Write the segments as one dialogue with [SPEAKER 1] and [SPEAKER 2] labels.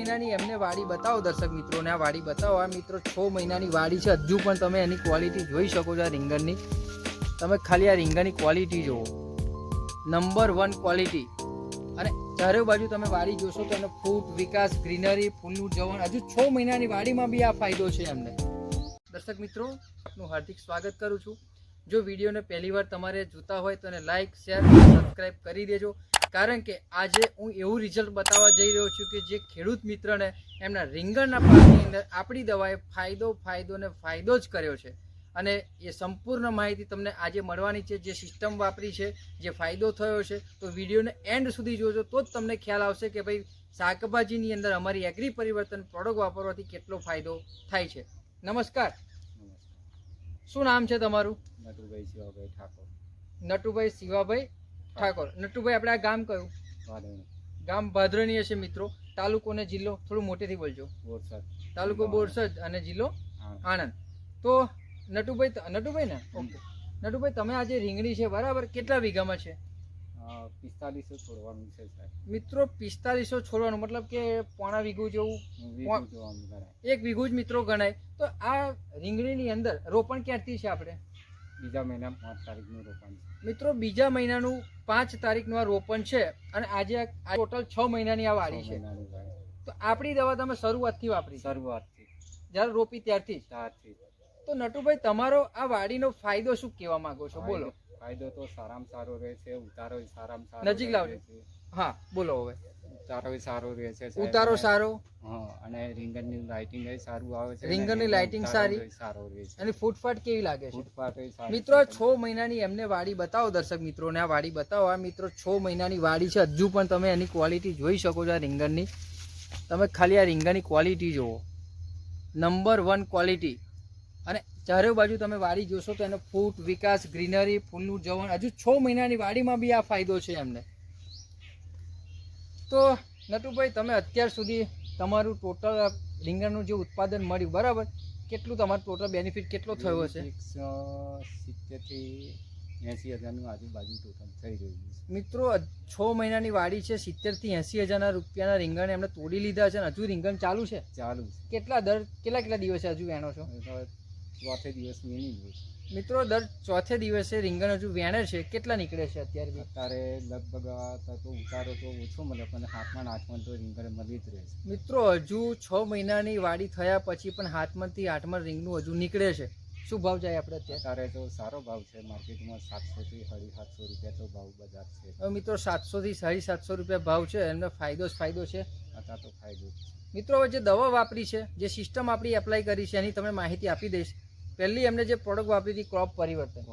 [SPEAKER 1] મહિનાની એમને વાડી બતાવો દર્શક મિત્રોને. આ વાડી બતાવો. આ મિત્રો છ મહિનાની વાડી છે. હજુ પણ તમે એની ક્વોલિટી જોઈ શકો છો આ રીંગણની. તમે ખાલી આ રીંગણની ક્વોલિટી જુઓ. નંબર વન ક્વોલિટી અને ચારે બાજુ તમે વાડી જોશો તો એનો ફૂટ વિકાસ ગ્રીનરી ફૂલનું જવણ, હજુ છ મહિનાની વાડીમાં બી આ ફાયદો છે એમને. દર્શક મિત્રો આપનું હાર્દિક સ્વાગત કરું છું. જો વિડીયોને પહેલીવાર તમારે જોતા હોય તો એને લાઇક શેર સબસ્ક્રાઈબ કરી દેજો. કારણ કે આજે હું એવું રિઝલ્ટ બતાવવા જઈ રહ્યો છું કે જે ખેડૂત મિત્રને એમના રીંગણના પાકની અંદર આપણી દવાએ ફાયદો ફાયદો ને ફાયદો જ કર્યો છે. અને એ સંપૂર્ણ માહિતી તમને આજે મળવાની છે. જે સિસ્ટમ વાપરી છે જે ફાયદો થયો છે તો વિડીયોને એન્ડ સુધી જોજો. તો જ તમને ખ્યાલ આવશે કે ભાઈ શાકભાજીની અંદર અમારી એગ્રી પરિવર્તન પ્રોડક્ટ વાપરવાથી કેટલો ફાયદો થાય છે. નમસ્કાર. શું નામ છે તમારું?
[SPEAKER 2] નટુભાઈ શિવાભાઈ ઠાકોર.
[SPEAKER 1] નટુભાઈ શિવાભાઈ ઠાકોર નટુભાઈ આપણે આ ગામ કયું? ગામ ભાદરણી છે મિત્રો. તાલુકો ને જિલ્લો થોડું મોટેથી બોલજો.
[SPEAKER 2] બોરસદ.
[SPEAKER 1] તાલુકો બોરસદ અને જિલ્લો
[SPEAKER 2] આણંદ.
[SPEAKER 1] તો નટુભાઈ નટુભાઈ ને? ઓકે. નટુભાઈ તમે આજે રીંગણી છે બરાબર? કેટલા વીઘામાં છે?
[SPEAKER 2] પિસ્તાલીસો છોડવાનું છે સાહેબ.
[SPEAKER 1] મિત્રો પિસ્તાલીસો છોડવાનું મતલબ કે પોણા વીઘું જેવું એક વીઘું જ મિત્રો ગણાય. તો આ રીંગણીની અંદર રોપણ ક્યારથી છે આપણે?
[SPEAKER 2] બીજા મહિના પાંચ તારીખનું રોપણ છે.
[SPEAKER 1] મિત્રો બીજા મહિનાનું પાંચ તારીખનું આ રોપણ છે અને આજે આ ટોટલ છ મહિનાની આ વાડી
[SPEAKER 2] છે
[SPEAKER 1] તો આપણી દવા તમે શરૂઆતથી વાપરી
[SPEAKER 2] શરૂઆતથી.
[SPEAKER 1] જ્યારે રોપી ત્યારથી
[SPEAKER 2] ત્યારથી
[SPEAKER 1] તો નટુભાઈ તમારો આ વાડીનો ફાયદો શું કહેવા માંગો છો? બોલો.
[SPEAKER 2] ફાયદો- તો સારામાં સારો રહે છે ઉતારો સારામાં સારો
[SPEAKER 1] નજીક લાવજો. હા બોલો હવે.
[SPEAKER 2] ઉતારો સારો રહે છે
[SPEAKER 1] ઉતારો સારો.
[SPEAKER 2] હા અને રીંગણની લાઇટિંગ એ સારું આવે છે
[SPEAKER 1] રીંગણની
[SPEAKER 2] લાઇટિંગ
[SPEAKER 1] સારી.
[SPEAKER 2] સારો રહે છે.
[SPEAKER 1] અને ફૂટફાટ કેવી લાગે છે?
[SPEAKER 2] ફૂટફાટ
[SPEAKER 1] મિત્રો
[SPEAKER 2] છ.
[SPEAKER 1] મહિનાની એમને વાડી બતાવો દર્શક મિત્રોને આ વાડી બતાવો. આ મિત્રો છ મહિનાની વાડી છે. હજુ પણ તમે એની ક્વોલિટી જોઈ શકો છો આ રીંગણની. તમે ખાલી આ રીંગણની ક્વોલિટી જુઓ. નંબર વન ક્વોલિટી અને ચારે બાજુ તમે વાડી જોશો તો એનો ફૂટ વિકાસ ગ્રીનરી ફૂલનું જવણ હજુ છ મહિનાની વાડીમાં બી આ ફાયદો છે એમને. તો નટુભાઈ તમે અત્યાર સુધી તમારું ટોટલ રીંગણનું જે ઉત્પાદન મળ્યું બરાબર? કેટલું તમારું ટોટલ બેનિફિટ કેટલો થયો હશે?
[SPEAKER 2] સિત્તેરથી એંસી હજારનું આજુબાજુ ટોટલ થઈ રહ્યું છે.
[SPEAKER 1] મિત્રો છ મહિનાની વાડી છે સિત્તેરથી એંસી હજારના રૂપિયાના રીંગણ એમને તોડી લીધા છે અને હજુ રીંગણ ચાલુ છે?
[SPEAKER 2] ચાલુ
[SPEAKER 1] કેટલા દર કેટલા કેટલા દિવસે હજુ વેણો છો?
[SPEAKER 2] છે ચોથે દિવસ વીણી ગયું
[SPEAKER 1] મિત્રો દર ચોથે દિવસે રીંગણ હજુ વેણે છે. કેટલા નીકળે છે અત્યારે
[SPEAKER 2] અત્યારે લગભગ તો ઉતારો તો ઓછો મળે પણ હાથમાં ને તો રીંગણ મળી જ રહે છે.
[SPEAKER 1] મિત્રો હજુ છ મહિનાની વાડી થયા પછી પણ હાથમાંથી આઠમાં રીંગનું હજુ નીકળે છે. શું ભાવ જાય આપણે અત્યારે?
[SPEAKER 2] તારે તો સારો ભાવ છે. માર્કેટમાં સાતસોથી સાડી સાતસો રૂપિયા તો ભાવ બજાર છે.
[SPEAKER 1] હવે મિત્રો સાતસો થી સાડી સાતસો રૂપિયા ભાવ છે. એમને ફાયદો જ ફાયદો છે.
[SPEAKER 2] અત્યારે તો ફાયદો
[SPEAKER 1] મિત્રો હવે જે દવા વાપરી છે જે સિસ્ટમ આપણી એપ્લાય કરી છે એની તમને માહિતી આપી દઈશ. પહેલી એમને જે પ્રોડક્ટ વાપરી હતી ક્રોપ પરિવર્તન.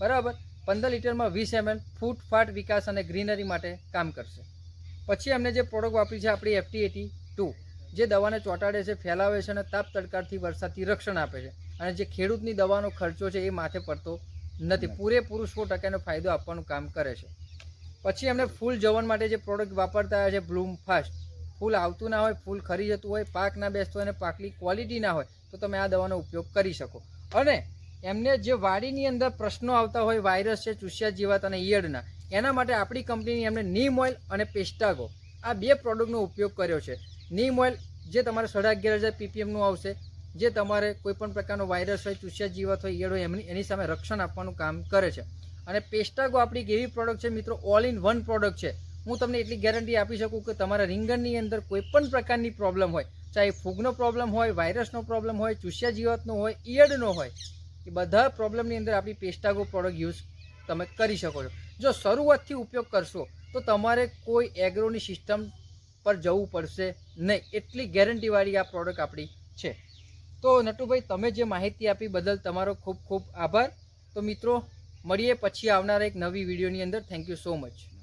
[SPEAKER 1] બરાબર? પંદર લીટરમાં વીસ એમએલ ફૂટ ફાટ વિકાસ અને ગ્રીનરી માટે કામ કરશે. પછી એમને જે પ્રોડક્ટ વાપરી છે આપણી એફટી એટી ટુ જે દવાને ચોંટાડે છે ફેલાવે છે અને તાપ તડકારથી વરસાદથી રક્ષણ આપે છે. અને જે ખેડૂતની દવાનો ખર્ચો છે એ માથે પડતો નથી. પૂરેપૂરું સો ટકાનો ફાયદો આપવાનું કામ કરે છે. પછી એમને ફૂલ જવન માટે જે પ્રોડક્ટ વાપરતા હોય છે બ્લૂમ ફાસ્ટ ફૂલ આવતું ના હોય ફૂલ ખરી જતું હોય પાક ના બેસતો હોય અને પાકની ક્વોલિટી ના હોય તો તમે આ દવાનો ઉપયોગ કરી શકો. અને એમને જે વાડીની અંદર પ્રશ્નો આવતા હોય, વાયરસ છે, ચૂસ્યા જીવાત અને ઈયળના, એના માટે આપણી કંપનીની એમને નીમ ઓઇલ અને પેસ્ટાગો આ બે પ્રોડક્ટનો ઉપયોગ કર્યો છે. નીમ ઓઇલ જે તમારે સાડા અગિયાર હજાર પીપીએમનું આવશે, જે તમારે કોઈપણ પ્રકારનો વાયરસ હોય, ચૂસ્યા જીવાત હોય, ઈયળ હોય, એમની, એની સામે રક્ષણ આપવાનું કામ કરે છે. અને પેસ્ટાગો આપણી એવી પ્રોડક્ટ છે મિત્રો, ઓલ ઇન વન પ્રોડક્ટ છે. હું તમને એટલી ગેરંટી આપી શકું કે તમારા રીંગણની અંદર કોઈપણ પ્રકારની પ્રોબ્લેમ હોય ચાહે ફૂગનો પ્રોબ્લેમ હોય વાયરસનો પ્રોબ્લેમ હોય, ચૂસ્યા જીવાતનો હોય, ઈયળનો હોય, એ બધા પ્રોબ્લેમની અંદર આપણી પેસ્ટાગો પ્રોડક્ટ યુઝ તમે કરી શકો છો. જો શરૂઆતથી ઉપયોગ કરશો, તો તમારે કોઈ એગ્રોની સિસ્ટમ પર જવું પડશે નહીં. એટલી ગેરંટીવાળી આ પ્રોડક્ટ આપણી છે. તો નટુભાઈ, તમે જે માહિતી આપી બદલ તમારો ખૂબ ખૂબ આભાર. તો મિત્રો, મળીએ પછી આવનારા એક નવી વિડીયોની અંદર. Thank you so much